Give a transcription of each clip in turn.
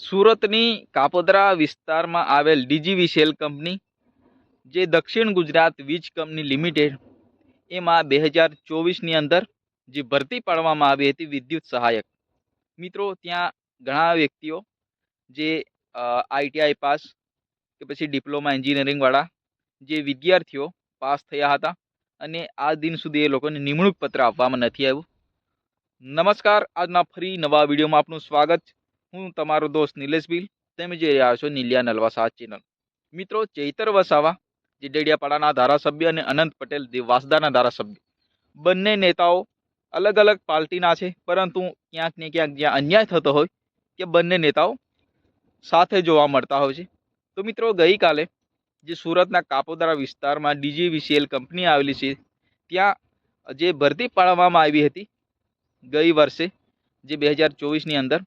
સુરતની કાપોદરા વિસ્તારમાં આવેલ ડીજીવીસીએલ કંપની, જે દક્ષિણ ગુજરાત વીજ કંપની લિમિટેડ, એમાં બે હજાર ચોવીસની અંદર જે ભરતી પાડવામાં આવી હતી વિદ્યુત સહાયક મિત્રો, ત્યાં ઘણા વ્યક્તિઓ, જે આઈટીઆઈ પાસ કે પછી ડિપ્લોમા એન્જિનિયરિંગવાળા, જે વિદ્યાર્થીઓ પાસ થયા હતા અને આ દિન સુધી એ લોકોને નિમણૂક પત્ર આપવામાં નથી આવ્યું નમસ્કાર, આજના ફરી નવા વિડીયોમાં આપનું સ્વાગત છે. હું તમારો દોસ્ત નિલેશ બિલ તમે જોઈ રહ્યા છો નિલિયા નલવા સાત ચેનલ મિત્રો, ચૈતર વસાવા, જે ડેડિયાપાડાના ધારાસભ્ય અને અનંત પટેલ વાસદાના ધારાસભ્ય. બંને નેતાઓ અલગ અલગ પાર્ટીના છે, પરંતુ ક્યાંક ને ક્યાંક જ્યાં અન્યાય થતો હોય કે બંને નેતાઓ સાથે જોવા મળતા હોય છે. તો મિત્રો, ગઈકાલે જે સુરતના કાપોદરા વિસ્તારમાં ડીજીવીસીએલ કંપની આવેલી છે, ત્યાં જે ભરતી પાડવામાં આવી હતી, ગઈ વર્ષે, જે બે હજાર ચોવીસની અંદર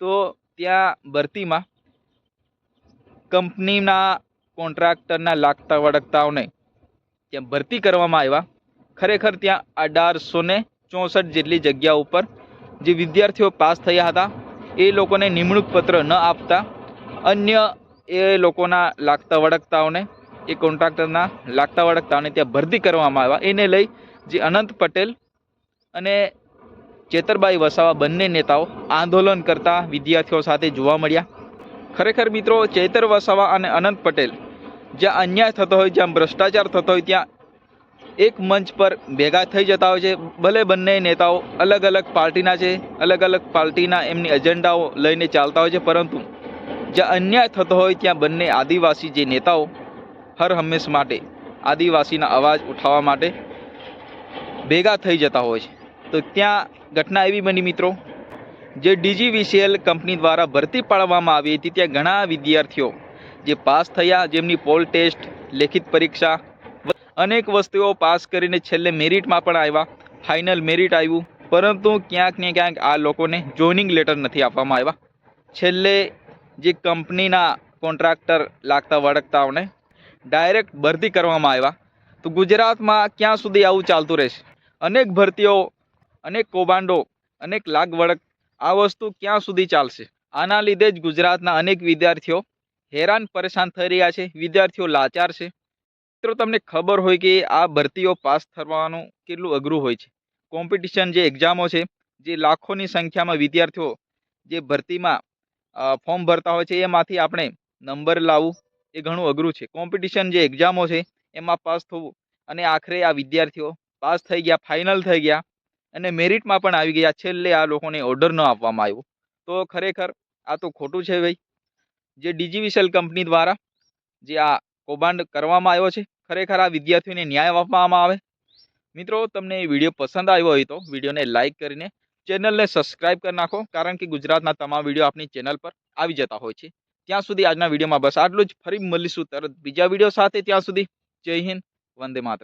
તો ત્યાં ભરતીમાં કંપનીના કોન્ટ્રાક્ટરના લાગતા વળગતાઓને ત્યાં ભરતી કરવામાં આવ્યા. ખરેખર ત્યાં અઢારસો ને ચોસઠ જેટલી જગ્યા ઉપર જે વિદ્યાર્થીઓ પાસ થયા હતા, એ લોકોને નિમણૂક પત્ર ન આપતા, અન્ય એ લોકોના લાગતા વળગતાઓને, એ કોન્ટ્રાક્ટરના લાગતા વળગતાઓને ત્યાં ભરતી કરવામાં આવ્યા. એને લઈ જે અનંત પટેલ અને ચેતરબાઈ વસાવા બંને નેતાઓ આંદોલન કરતા વિદ્યાર્થીઓ સાથે જોવા મળ્યા. ખરેખર મિત્રો, ચેતર વસાવા અને અનંત પટેલ જ્યાં અન્યાય થતો હોય, જ્યાં ભ્રષ્ટાચાર થતો હોય, ત્યાં એક મંચ પર ભેગા થઈ જતા હોય છે. ભલે બંને નેતાઓ અલગ અલગ પાર્ટીના છે અલગ અલગ પાર્ટીના એમની એજન્ડાઓ લઈને ચાલતા હોય છે, પરંતુ જ્યાં અન્યાય થતો હોય, ત્યાં બંને આદિવાસી જે નેતાઓ હર હંમેશ માટે આદિવાસીના અવાજ ઉઠાવવા માટે ભેગા થઈ જતા હોય છે. તો ત્યાં ઘટના એવી બની મિત્રો, જે ડીજીવીસીએલ કંપની દ્વારા ભરતી પાડવામાં આવી હતી. ત્યાં ઘણા વિદ્યાર્થીઓ જે પાસ થયા, જેમની પોલ ટેસ્ટ, લેખિત પરીક્ષા, અનેક વસ્તુઓ પાસ કરીને છેલ્લે મેરિટમાં પણ આવ્યા. ફાઇનલ મેરિટ આવ્યું. પરંતુ ક્યાંક ને ક્યાંક આ લોકોને જોઈનિંગ લેટર નથી આપવામાં આવ્યા. છેલ્લે જે કંપનીના કોન્ટ્રાક્ટર લાગતા વળગતાઓને ડાયરેક્ટ ભરતી કરવામાં આવ્યા. તો ગુજરાતમાં ક્યાં સુધી આવું ચાલતું રહેશે? અનેક ભરતીઓ અનેક કૌભાંડો, અનેક લાગવળક આ વસ્તુ ક્યાં સુધી ચાલશે? આના લીધે જ ગુજરાતના અનેક વિદ્યાર્થીઓ હેરાન પરેશાન થઈ રહ્યા છે. વિદ્યાર્થીઓ લાચાર છે. મિત્રો, તમને ખબર હોય કે આ ભરતીઓ પાસ થવાનું કેટલું અઘરું હોય છે. કોમ્પિટિશન જે એક્ઝામો છે, જે લાખોની સંખ્યામાં વિદ્યાર્થીઓ જે ભરતીમાં ફોર્મ ભરતા હોય છે, એમાંથી આપણે નંબર લાવવું એ ઘણું અઘરું છે. કોમ્પિટિશન જે એક્ઝામો છે, એમાં પાસ થવું અને આખરે આ વિદ્યાર્થીઓ પાસ થઈ ગયા, ફાઇનલ થઈ ગયા. અને મેરિટમાં પણ આવી ગયા. છેલ્લે આ લોકોને ઓર્ડર ન આપવામાં આવ્યો. તો ખરેખર આ તો ખોટું છે ભાઈ. જે ડીજીવીસેલ કંપની દ્વારા જે આ કૌભાંડ કરવામાં આવ્યો છે, ખરેખર આ વિદ્યાર્થીઓને ન્યાય આપવામાં આવે. મિત્રો, તમને વીડિયો પસંદ આવ્યો હોય તો વિડીયોને લાઇક કરીને ચેનલને સબસ્ક્રાઇબ કરી નાખો, કારણ કે ગુજરાતના તમામ વીડિયો આપની ચેનલ પર આવી જતા હોય છે. ત્યાં સુધી આજના વિડીયોમાં બસ આટલું જ. ફરી મળીશું તરત બીજા વીડિયો સાથે. ત્યાં સુધી જય હિન્દ, વંદે માતરમ.